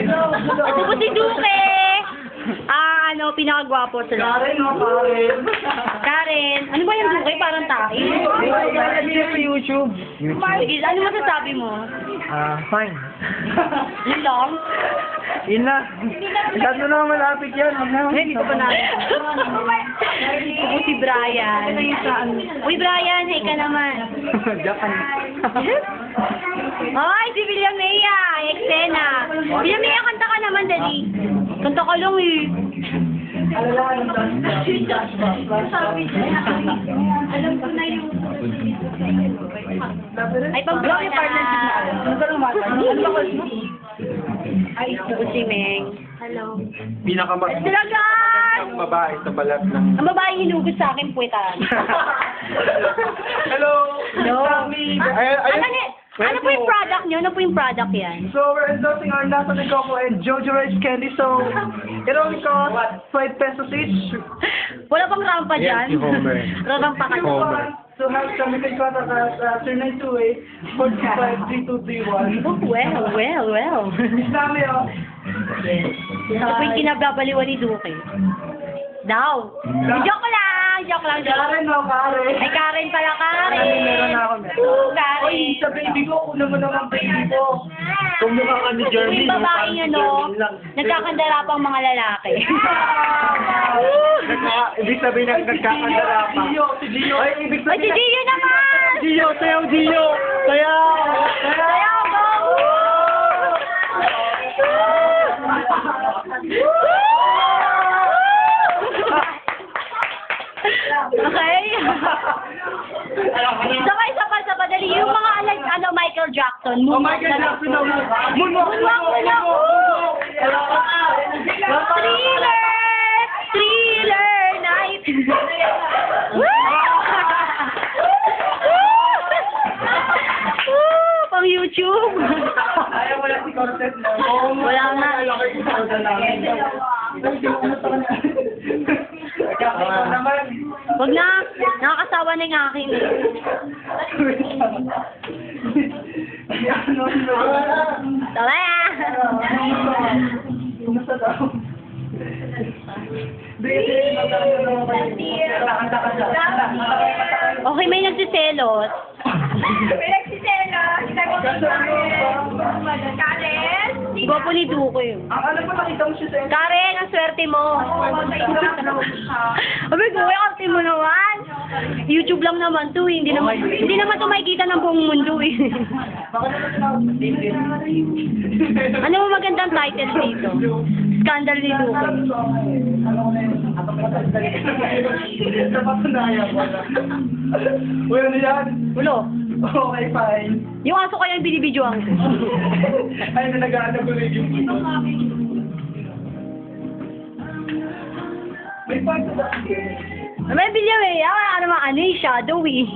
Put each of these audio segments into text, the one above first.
Ito po si Duque. Ah, ano, pinakagwapo sa lahat. Karen, no, Karen. Karen, ano ba yung Duque? Parang tayo. Sa YouTube. Sige, ano masasabi mo? Ah, fine. Yun lang? Yun na. Masyado na malapit yan. Huwag na. Hindi ko pa na. Ito po si Brian. Uy, Brian, hey ka naman. Japan. Ay, si Villamea, eksena. Villamea, kanta ka naman, dali. Kanta ka lang eh. Alam ko na yung... Ay, pag blow yung partnership na. Ano ba Ay, ito po si Meng. Hello. Pinakamag Talaga! ang babae sa balat ng... Ang babae hinugot sa akin, puwetan. Hello! No. Ay, ay, Ano, ni- ano po yung product nyo? Ano po yung product yan? So, we're endorsing our Nasa de Coco and Jojo Rice Candy. So, it only costs 5 pesos each. Wala pang rampa Yan, dyan. si Homer. Rarampa ka Homer. want to have some, you can contact us at 0928 453231. Oh, well, well, well. Dami, oh. Ito po yung kinababaliwan ni Duque. Daw. Joke! Joke lang, joke lang. Karen, no, Karen. Ay, Karen pala, Karen. Meron na ako, meron. Oo, Oy, Karen. sa baby ko, una mo naman baby ko. Kung mukha ka ni Jeremy, Yung babaeng ano, nagkakandara pang mga lalaki. Nagka, ibig sabihin na nagkakandara pa. Gio, si Gio. Ay, ibig Ay, si Gio naman! Gio, sayaw Gio! Sayaw! Kaya ako! Okay. Sabay isa pa sa padali. Yung mga alag, ano, Michael Jackson. Oh, Moonwalk Michael na- Jackson na Moonwalk. Moonwalk lang. Thriller! Thriller night! Pang YouTube! Ayaw wala si Cortez na. Wala na. Wag na. Nakakasawa na yung akin eh. Tama Kumusta daw? Hindi, magkakanta naman kayo. Kakanta ka dyan. Okay, may nagsiselos. Gwapo ni Duko yun. Ang alam ko, nakita mo siya sa Karen, ang swerte mo. Abi, kuya, arte mo naman. YouTube lang naman to eh. Hindi naman, hindi naman to makikita ng buong mundo eh. Ano mo magandang title dito? Scandal ni. Ano na na. Uy, ano yan? Ulo. Okay, fine. Yung aso ko yung binibidyoan ko. Ay, na nag-ano ko rin yung May part ba? May bilya eh. Ah, ano naman, ano eh, shadow eh.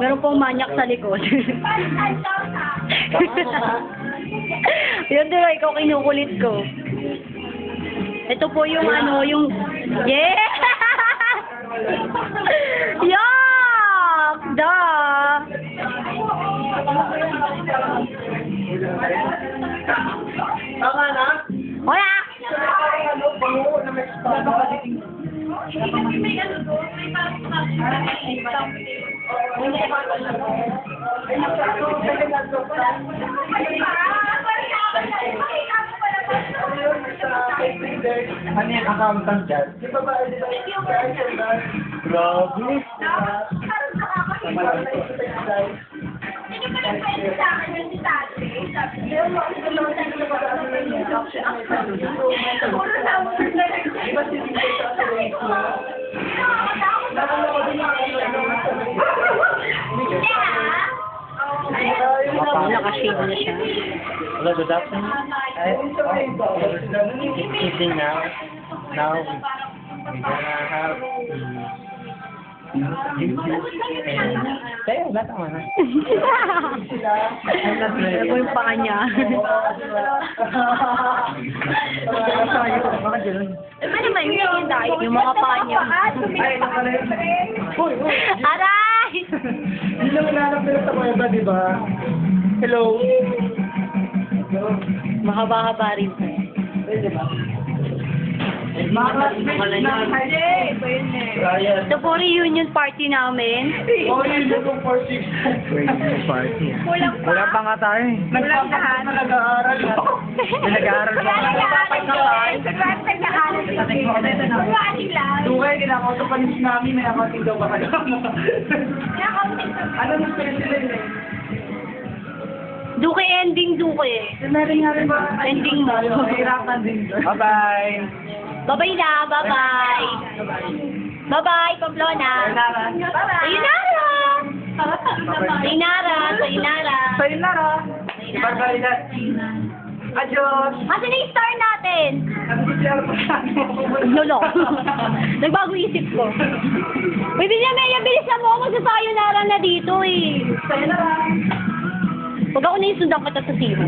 Meron pong manyak sa likod. Yun diba, ikaw kinukulit ko. Ito po yung ano, yung... Yeah! Yuck! Ano yung accountant dyan? Di ba ba? Di ba? Grabe. Tama Nakashave na siya. Hello, good afternoon. It's evening now. Now, we're gonna have YouTube and... Kaya, wala tama na. Ano yung paa niya? Bakit ganun? Ano naman yun yung diet? Yung mga paa niya. Aray! Hindi naman nanap nila sa kuweba, di ba? Hello. Mahaba-haba rin. Mga classmates na school. Ito po reunion party namin. Oh, yun yung for six. Party. Kulang pa. Wala pa nga tayo eh. Nagpapakot na nag-aaral. Nag-aaral pa. Dukay, kinakausap pa rin namin, may accounting daw ba kayo? Ano mas pala sila yun eh? Duke ending, Duke. Sinabi nga rin ba? Ending mo. Mahirapan din. Bye-bye. Bye-bye na, bye-bye. Bye-bye, Pamplona. Sayonara. Sayonara, sayonara. Sa'yo na ra. Bye-bye na. Adios. Asan na yung star natin? Lolo. Nagbago isip ko. Uy, Binyameya, bilisan mo. Magsasayonara na dito eh. Sa'yo na ra. Huwag ako na yung sundan kita sa siro.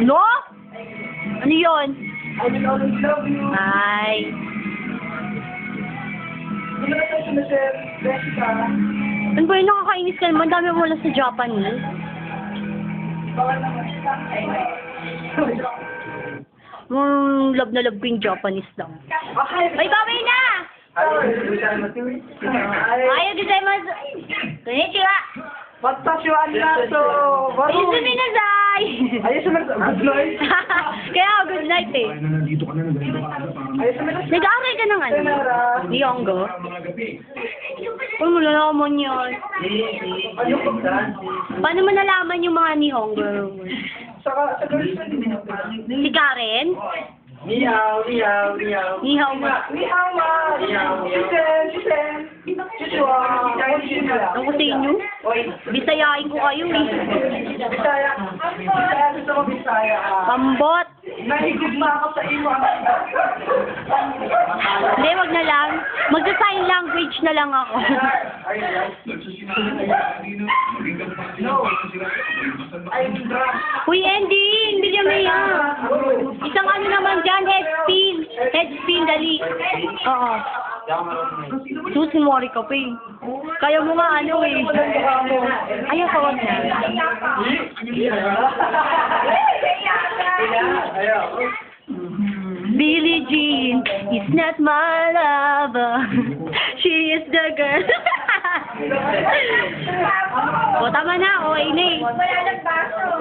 No? Ano yun? I will always love you. Jessica. Ano ba yun? Nakakainis ka naman. Dami mo wala sa. Bawal naman. Mm, love na love ko yung Japanese lang. Ay, babay na! Ayaw gozaimasu. Konnichiwa. Pagkasuwaan na so. Ayun na zay. Ayos na Good night. Kaya ako good night eh. Ayos na Nag-aaral ka ng ano? Niyonggo? Kung mo nalaman yun. Ano ko? Paano mo nalaman yung mga Nihongo? Sa girls na din. Si Karen? Meow, meow, meow. Ni Hawa. Chisen, chisen. Chichua. Konnichiwa. Ako sa inyo? Bisayain ko kayo eh. Bisaya. Bisaya gusto ko Bisaya. ah. Pambot. Nahigugma ako sa iyo. Hindi, wag na lang. Magsa-sign language na lang ako. No. I'm drunk. Uy, ending! Bigyan mo yan. Isang Oo. Susi Mori ka pa eh. Kaya mo nga ano eh. Ayaw ka wag na. Billie Jean is not my lover. She is the girl. o, tama na. O, ini. Wala nang baso.